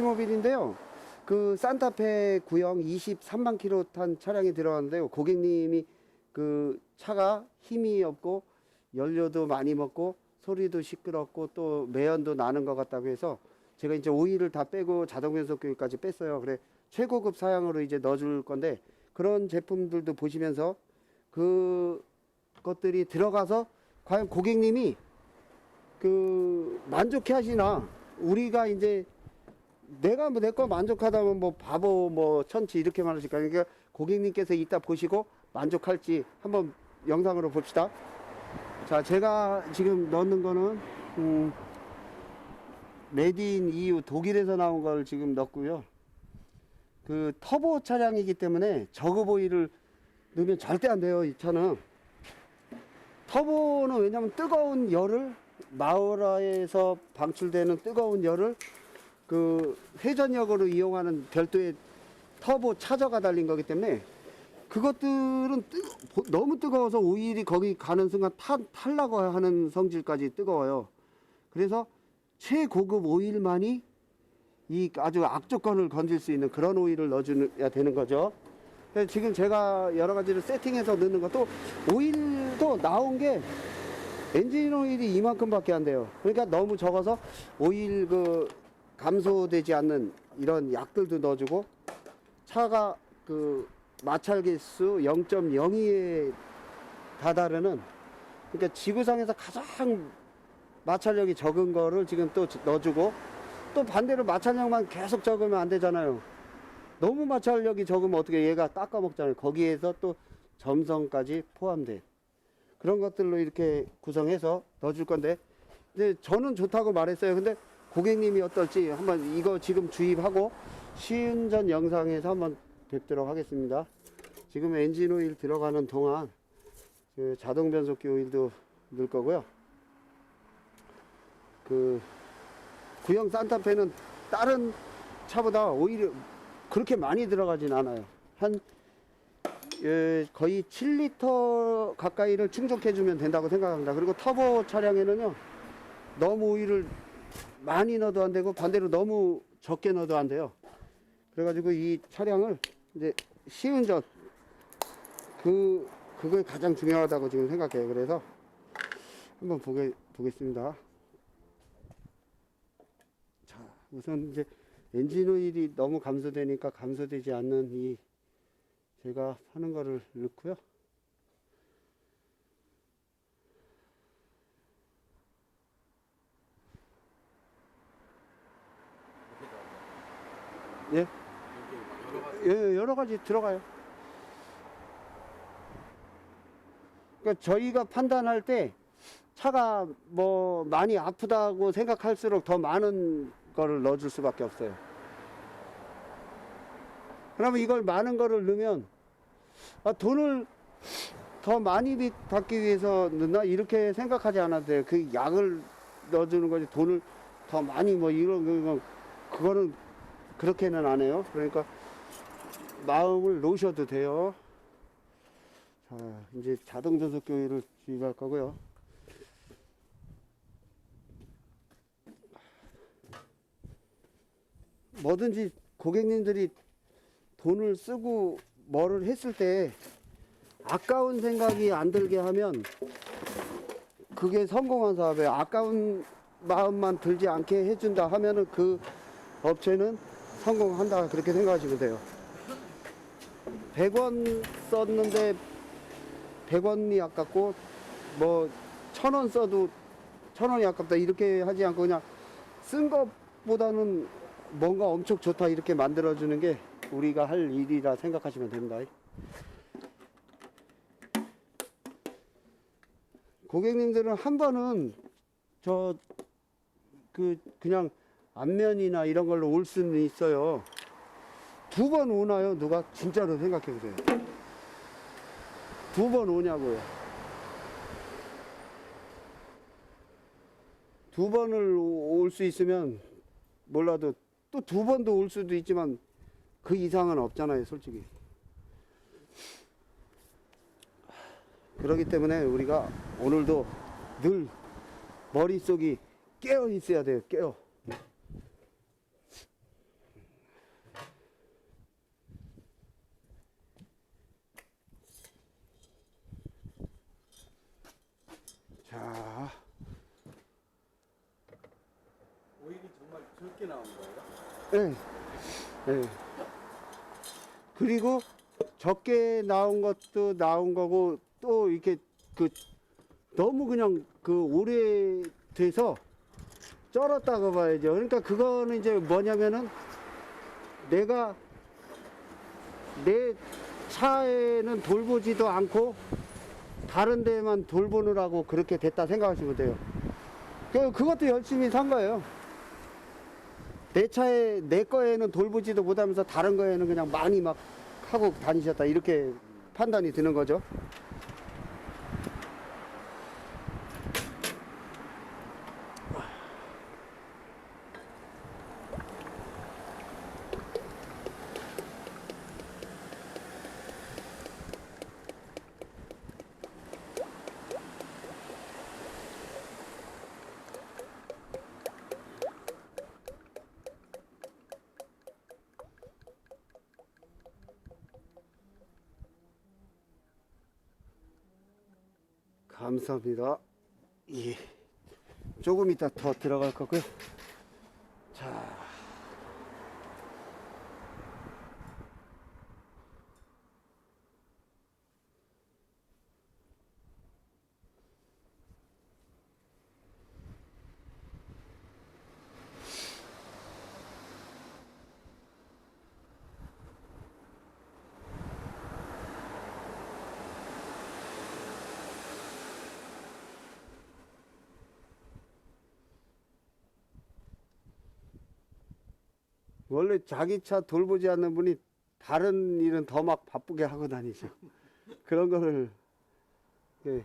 모빌인데요. 그 산타페 구형 23만 킬로 탄 차량이 들어왔는데요. 고객님이 그 차가 힘이 없고 연료도 많이 먹고 소리도 시끄럽고 또 매연도 나는 것 같다고 해서 제가 이제 오일을 다 빼고 자동 변속기까지 뺐어요. 그래 최고급 사양으로 이제 넣어줄 건데 그런 제품들도 보시면서 그 것들이 들어가서 과연 고객님이 그 만족해 하시나 우리가 이제 내가 뭐 내 거 만족하다면 뭐 바보 뭐 천치 이렇게 말하실까 그러니까 고객님께서 이따 보시고 만족할지 한번 영상으로 봅시다. 자 제가 지금 넣는 거는 음 메디인 EU 독일에서 나온 걸 지금 넣고요. 그 터보 차량이기 때문에 오일을 넣으면 절대 안 돼요 이 차는. 터보는 왜냐면 뜨거운 열을 마우라에서 방출되는 뜨거운 열을 그 회전력으로 이용하는 별도의 터보 차저가 달린 거기 때문에 그것들은 뜨, 보- 너무 뜨거워서 오일이 거기 가는 순간 타, 탈라고 하는 성질까지 뜨거워요. 그래서 최고급 오일만이 이 아주 악조건을 건질 수 있는 그런 오일을 넣어줘야 되는 거죠. 그래서 지금 제가 여러 가지를 세팅해서 넣는 것도 오일도 나온 게 엔진 오일이 이만큼밖에 안 돼요. 그러니까 너무 적어서 오일 그 감소되지 않는 이런 약들도 넣어주고 차가 그 마찰 개수 0.02에 다다르는 그러니까 지구상에서 가장 마찰력이 적은 거를 지금 또 넣어주고 또 반대로 마찰력만 계속 적으면 안 되잖아요. 너무 마찰력이 적으면 어떻게 얘가 깎아먹잖아요. 거기에서 또 점성까지 포함된 그런 것들로 이렇게 구성해서 넣어줄 건데 이제 저는 좋다고 말했어요. 근데 고객님이 어떨지 한번 이거 지금 주입하고 시운전 영상에서 한번 뵙도록 하겠습니다. 지금 엔진 오일 들어가는 동안 그 자동 변속기 오일도 넣을 거고요. 그 구형 산타페는 다른 차보다 오일이 그렇게 많이 들어가진 않아요. 한 예, 거의 7리터 가까이를 충족해 주면 된다고 생각합니다. 그리고 터보 차량에는요, 너무 오일을 많이 넣어도 안 되고, 반대로 너무 적게 넣어도 안 돼요. 그래가지고 이 차량을 이제 시운전, 그, 그게 가장 중요하다고 지금 생각해요. 그래서 한번 보게, 보겠습니다. 자, 우선 이제 엔진 오일이 너무 감소되니까 감소되지 않는 이 제가 하는 거를 넣고요. 예, 예, 여러 가지 들어가요. 그러니까 저희가 판단할 때 차가 뭐 많이 아프다고 생각할수록 더 많은 거를 넣어줄 수밖에 없어요. 그러면 이걸 많은 거를 넣으면 아, 돈을 더 많이 비- 받기 위해서 넣나 이렇게 생각하지 않아도 돼요. 그 약을 넣어주는 거지 돈을 더 많이 뭐 이런 거 그거는 그렇게는 안 해요. 그러니까 마음을 놓으셔도 돼요. 자 이제 자동 전속 교육을 주입할 거고요. 뭐든지 고객님들이 돈을 쓰고 뭐를 했을 때 아까운 생각이 안 들게 하면 그게 성공한 사업이에요. 아까운 마음만 들지 않게 해준다 하면은 그 업체는 성공한다 그렇게 생각하시면 돼요. 100원 썼는데 100원이 아깝고 뭐 1000원 써도 1000원이 아깝다 이렇게 하지 않고 그냥 쓴 것보다는 뭔가 엄청 좋다 이렇게 만들어주는 게 우리가 할 일이라 생각하시면 됩니다. 고객님들은 한 번은 저 그 그냥 안면이나 이런 걸로 올 수는 있어요. 두 번 오나요? 누가 진짜로 생각해 보세요. 두 번 오냐고요. 두 번을 올 수 있으면 몰라도 또 두 번도 올 수도 있지만 그 이상은 없잖아요, 솔직히. 그렇기 때문에 우리가 오늘도 늘 머릿속이 깨어 있어야 돼요, 깨어. 적게 나온 거 예. 예. 그리고 적게 나온 것도 나온 거고 또 이렇게 그 너무 그냥 그 오래 돼서 쩔었다고 봐야죠. 그러니까 그거는 이제 뭐냐면은 내가 내 차에는 돌보지도 않고 다른 데만 돌보느라고 그렇게 됐다 생각하시면 돼요. 그- 그것도 열심히 산 거예요. 내 차에 내 거에는 돌보지도 못하면서 다른 거에는 그냥 많이 막 하고 다니셨다 이렇게 판단이 드는 거죠. 감사합니다. 예. 조금 이따 더 들어갈 거고요. 원래 자기 차 돌보지 않는 분이 다른 일은 더 막 바쁘게 하고 다니죠. 그런 거를 예,